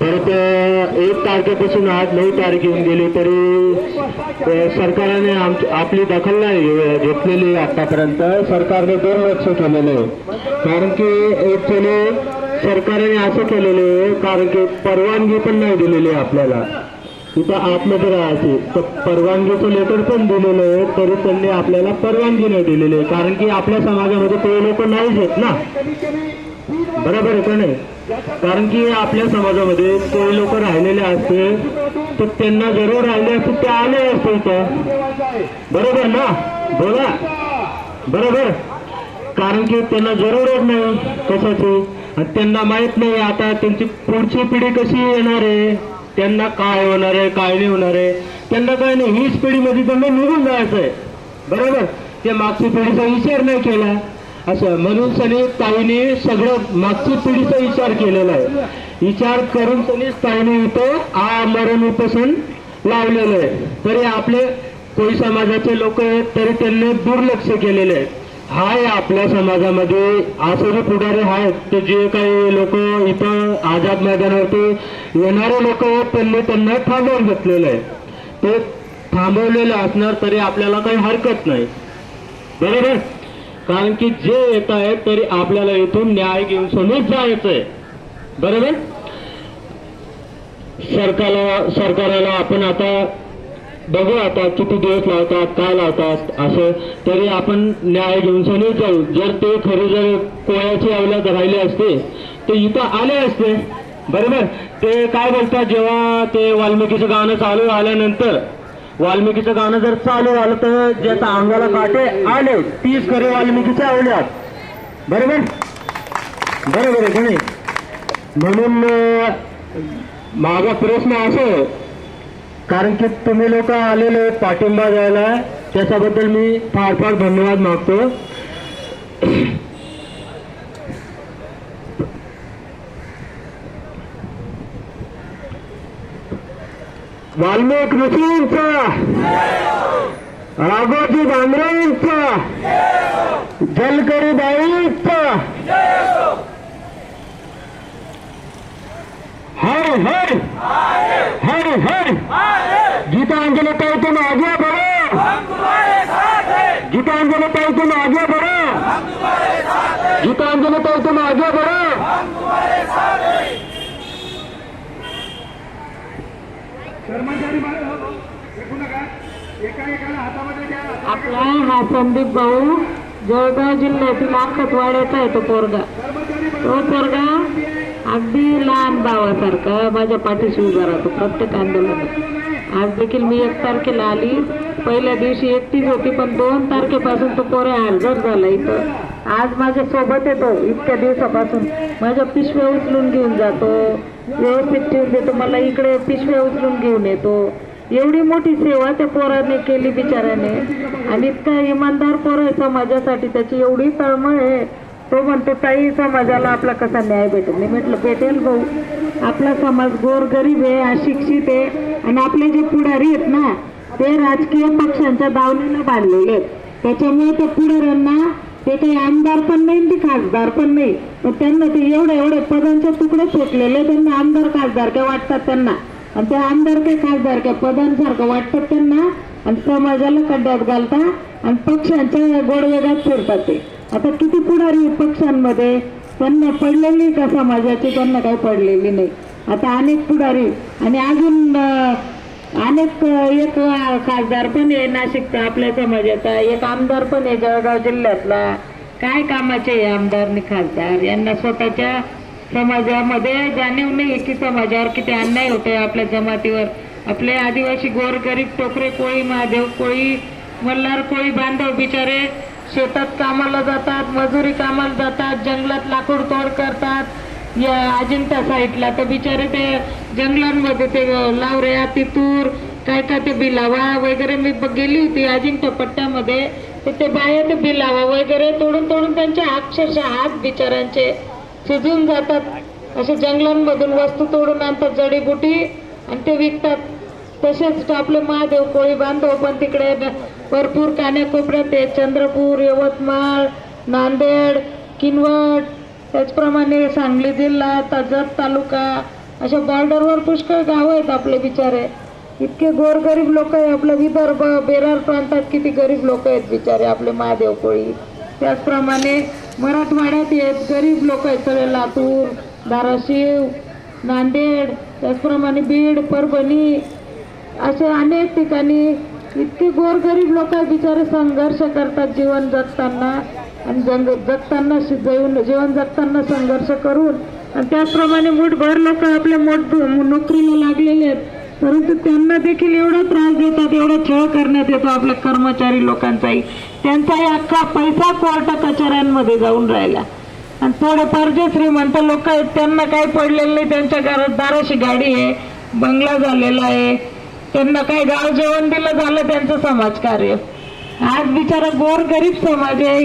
परत एक तारखेपासून आज नऊ तारीख येऊन गेली तरी सरकारने आम- आपली दखल नाही घेतलेली आतापर्यंत. सरकारने दुर्लक्ष केलेलं आहे. कारण की ऍक्च्युली सरकारने असं केलेलं आहे कारण की परवानगी पण नाही दिलेली आहे आपल्याला. तिथं आतमध्ये राहायची तर परवानगीचं लेटर पण दिलेलं आहे तरी त्यांनी आपल्याला परवानगी नाही दिलेली आहे. कारण की आपल्या समाजामध्ये ते लोक नाहीच आहेत ना. बरोबर आहे का नाही? कारण की आपल्या समाजामध्ये ते लोक राहिलेले असते तर त्यांना जरूर राहिले असते ते आले असते इथं. बरोबर ना? बोला. बरोबर. कारण की त्यांना जरूरच नाही कशाची. आणि त्यांना माहीत नाही आता त्यांची पुढची पिढी कशी येणार आहे. त्यांना काय होणार आहे काय नाही होणार आहे. त्यांना काय नाही हीच पिढीमध्ये त्यांना निघून जायचं आहे बरोबर? ते मागची पिढीचा विचार नाही केला. असं म्हणून सनी ताईने सगळं मागची पिढीचा विचार केलेला आहे. विचार करून सनी ताईने इथं आ मरण उपोषण लावलेलं आहे. तरी आपले कोळी समाजाचे लोक आहेत तरी त्यांनी दुर्लक्ष केलेले आहे. हाय आपल्या समाजामध्ये असं जे पुढारे आहेत ते जे काही लोक इथं आझाद मैदानावरती येणारे लोक आहेत त्यांनी त्यांना थांबवून घेतलेलं आहे. ते थांबवलेलं असणार तरी आपल्याला काही हरकत नाही. बरोबर? कारण की जे येत आहेत तरी आपल्याला इथून न्याय घेऊन समोर जायचं आहे बरोबर? सरकारला सरकाराला आपण आता बघू आता किती दिवस लावतात काय लावतात असं. तरी आपण न्याय घेऊन समोर जाऊ. जर ते खरे जर कोळ्याची अवलाद राहिले असते तर इथं आले असते. बरोबर? ते काय बोलतात जेव्हा ते वाल्मिकीचं गाणं चालू आल्यानंतर वाल्मिकीचं गाणं जर चालू आलं तर ज्याचा अंगाला काटे आले तीच खरे वाल्मिकीच्या आवल्यात बरोबर? बरोबर आहे का म्हणून माझा प्रश्न असो कारण की तुम्ही लोक आलेले पाठिंबा द्यायला त्याच्याबद्दल मी फार फार धन्यवाद मागतो. वाल्मिक ऋषींचा. राघोजी बांद्रेंचा जलकरी बाईंचा. हर हर. हर हर. गीतांजलि ताई तुम आगे बढ़ो गीतांजलि ताई तुम आगे बढ़ो गीतांजलि ताई तुम आगे बढ़ो कर्मचारी हो, हो. आपला हा संदीप भाऊ जळगाव जिल्ह्यातील आखतवाड्याचा आहे तो पोरगा. तो पोरगा अगदी लहान भावासारखा माझ्या पाठीशी उभा राहतो प्रत्येक आंदोलनात. आज देखील मी एक तारखेला आली. पहिल्या दिवशी एकटीच होती पण दोन तारखेपासून तो पोरे हजर झाला इथं. आज माझ्या सोबत येतो इतक्या दिवसापासून. माझ्या पिशव्या उचलून घेऊन जातो. व्यवस्थित ठेवून देतो. मला इकडे पिशव्या उचलून घेऊन येतो. एवढी मोठी सेवा त्या पोराने केली बिचाऱ्याने. आणि इतका इमानदार पोर आहे समाजासाठी. त्याची एवढी तळमळ आहे. तो म्हणतो ताई समाजाला आपला कसा न्याय भेटेल? मी म्हटलं भेटेल भाऊ. आपला समाज गोर गरीब आहे अशिक्षित आहे. आणि आपले जे पुढारी आहेत ना ते राजकीय पक्षांच्या दावणीला बांधलेले आहेत. त्याच्यामुळे त्या पुढाऱ्यांना ते काही आमदार पण नाही ते खासदार पण नाही. पण त्यांना ते एवढे एवढे पदांचे तुकडे फेकलेले त्यांना आमदार खासदार काय वाटतात त्यांना. आणि त्या आमदार काय खासदार काय पदांसारखं वाटतात त्यांना. आणि समाजाला खड्ड्यात घालता आणि पक्षांच्या गोडवेगात फिरतात ते. आता किती पुढारी पक्षांमध्ये? त्यांना पडलेली का समाजाची? त्यांना काही पडलेली नाही. आता अनेक पुढारी आणि अजून अनेक एक खासदार पण आहे नाशिकचा आपल्या समाजाचा एक आमदार पण आहे जळगाव जिल्ह्यातला. काय कामाचे आहे आमदार आणि खासदार? यांना स्वतःच्या समाजामध्ये जाणीव नाही की समाजावर किती अन्याय होतोय आपल्या जमातीवर. आपले आदिवासी गोरगरीब टोकरे कोळी महादेव कोळी मल्हार कोळी बांधव बिचारे शेतात कामाला जातात मजुरी कामाला जातात जंगलात लाकूड तोड करतात. या अजिंठा साईडला. तर बिचारे ते जंगलांमध्ये ते लावऱ्या तितूर काय काय ते बिलावा वगैरे मी गेली होती अजिंठा पट्ट्यामध्ये. तर ते बाहेर ते बिलावा वगैरे तोडून तोडून त्यांचे अक्षरशः हात बिचाऱ्यांचे सुजून जातात. असे जंगलांमधून वस्तू तोडून आणतात जडीबुटी आणि ते विकतात. तसेच आपले महादेव कोळी बांधव पण तिकडे भरपूर कान्याकोपऱ्यात आहे चंद्रपूर यवतमाळ नांदेड किनवट त्याचप्रमाणे सांगली जिल्हा तजत तालुका अशा बॉर्डरवर पुष्कळ गावं आहेत आपले बिचारे. इतके गोरगरीब लोक आहे आपलं. विदर्भ बेरार प्रांतात किती गरीब लोक आहेत बिचारे आपले महादेव कोळी. त्याचप्रमाणे मराठवाड्यात आहेत गरीब लोक आहेत सगळे. लातूर धाराशिव नांदेड त्याचप्रमाणे बीड परभणी असे अनेक ठिकाणी इतके गोरगरीब लोक बिचारे संघर्ष करतात जीवन जगताना आणि जंग जगताना जीवन जीवन जगताना संघर्ष करून. आणि त्याचप्रमाणे मुठभर लोक आपल्या मोठ नोकरीला लागलेले आहेत. परंतु त्यांना देखील एवढा त्रास देतात एवढा छळ करण्यात येतो आपल्या कर्मचारी लोकांचाही. त्यांचाही अख्खा पैसा कोर्ट कचऱ्यांमध्ये जाऊन राहिला. आणि थोडेफार जे श्रीमंत लोक आहेत त्यांना काही पडलेलं नाही त्यांच्या घरात दाराशी गाडी आहे बंगला झालेला आहे. त्यांना काही गाव जेवण दिलं झालं त्यांचं समाजकार्य. आज बिचारा गोर गरीब समाज आहे.